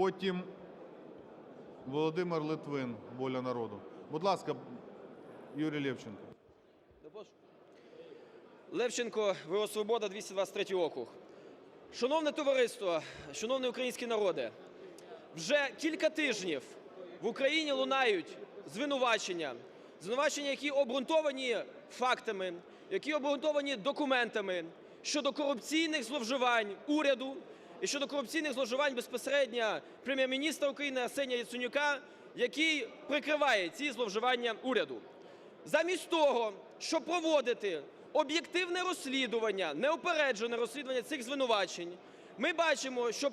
Потім Володимир Литвин, воля народу. Будь ласка, Юрій Левченко. Левченко, ВО Свобода, 223 округ. Шановне товариство, шановний український народе, вже кілька тижнів в Україні лунають звинувачення, звинувачення, які обґрунтовані фактами, які обґрунтовані документами щодо корупційних зловживань уряду і щодо корупційних зловживань безпосередньо прем'єр-міністра України Арсенія Яценюка, який прикриває ці зловживання уряду. Замість того, щоб проводити об'єктивне розслідування, неупереджене розслідування цих звинувачень, ми бачимо, що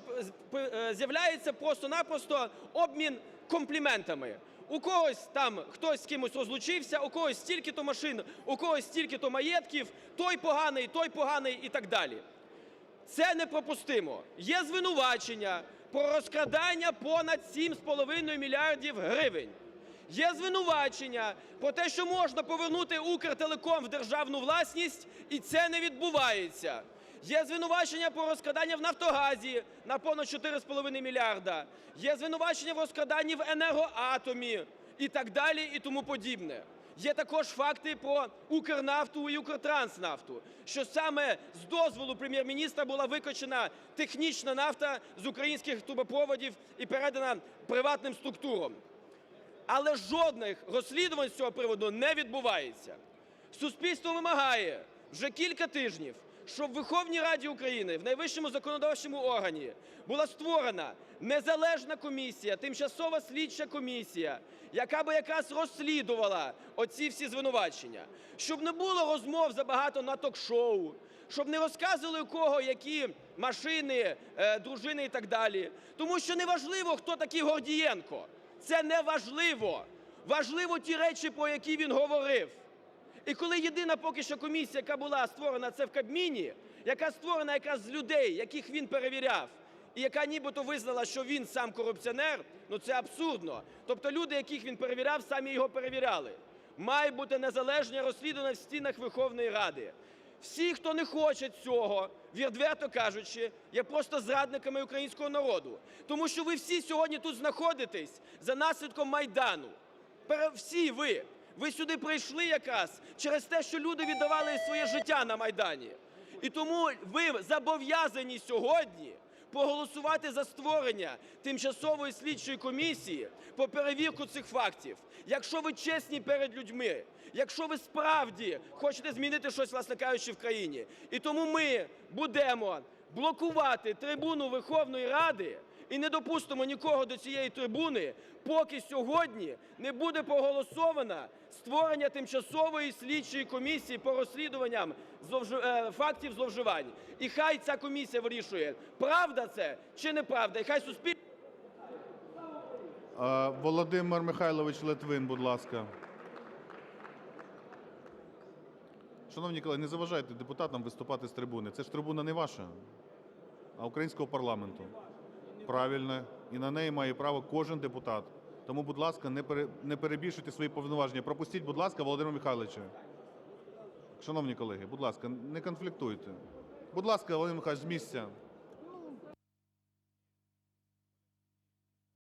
п- е, з'являється просто-напросто обмін компліментами. У когось там хтось з кимось розлучився, у когось стільки-то машин, у когось стільки-то маєтків, той поганий, той поганий і так далі. Це непропустимо. Є звинувачення про розкрадання понад 7,5 мільярдів гривень. Є звинувачення про те, що можна повернути Укртелеком в державну власність, і це не відбувається. Є звинувачення про розкрадання в Нафтогазі на понад 4,5 мільярда. Є звинувачення в розкраданні в енергоатомі і так далі, і тому подібне. Є також факти про Укрнафту і Укртранснафту, що саме з дозволу прем'єр-міністра була викачена технічна нафта з українських трубопроводів і передана приватним структурам. Але жодних розслідувань з цього приводу не відбувається. Суспільство вимагає вже кілька тижнів, щоб в Верховній Раді України, в найвищому законодавчому органі, була створена незалежна комісія, тимчасова слідча комісія, яка би якраз розслідувала оці всі звинувачення, щоб не було розмов забагато на ток-шоу, щоб не розказували у кого які машини, е, дружини і так далі. Тому що не важливо, хто такий Гордієнко. Це не важливо. Важливо ті речі, про які він говорив. І коли єдина поки що комісія, яка була створена, це в Кабміні, яка створена якраз з людей, яких він перевіряв, і яка нібито визнала, що він сам корупціонер, ну це абсурдно. Тобто люди, яких він перевіряв, самі його перевіряли. Має бути незалежне розслідування в стінах Верховної Ради. Всі, хто не хоче цього, відверто кажучи, є просто зрадниками українського народу. Тому що ви всі сьогодні тут знаходитесь за наслідком Майдану. Всі ви. Ви сюди прийшли якраз через те, що люди віддавали своє життя на Майдані. І тому ви зобов'язані сьогодні проголосувати за створення тимчасової слідчої комісії по перевірку цих фактів. Якщо ви чесні перед людьми, якщо ви справді хочете змінити щось, власне кажучи, в країні. І тому ми будемо блокувати трибуну Верховної Ради і не допустимо нікого до цієї трибуни, поки сьогодні не буде проголосовано створення тимчасової слідчої комісії по розслідуванням е, фактів зловживань. І хай ця комісія вирішує, правда це чи неправда, і хай суспільство. Е, Володимир Михайлович Литвин, будь ласка. Шановні колеги, не заважайте депутатам виступати з трибуни. Це ж трибуна не ваша, а українського парламенту. Правильно. І на неї має право кожен депутат. Тому, будь ласка, не перебільшуйте свої повноваження. Пропустіть, будь ласка, Володимира Михайловича. Шановні колеги, будь ласка, не конфліктуйте. Будь ласка, Володимир Михайлович, з місця.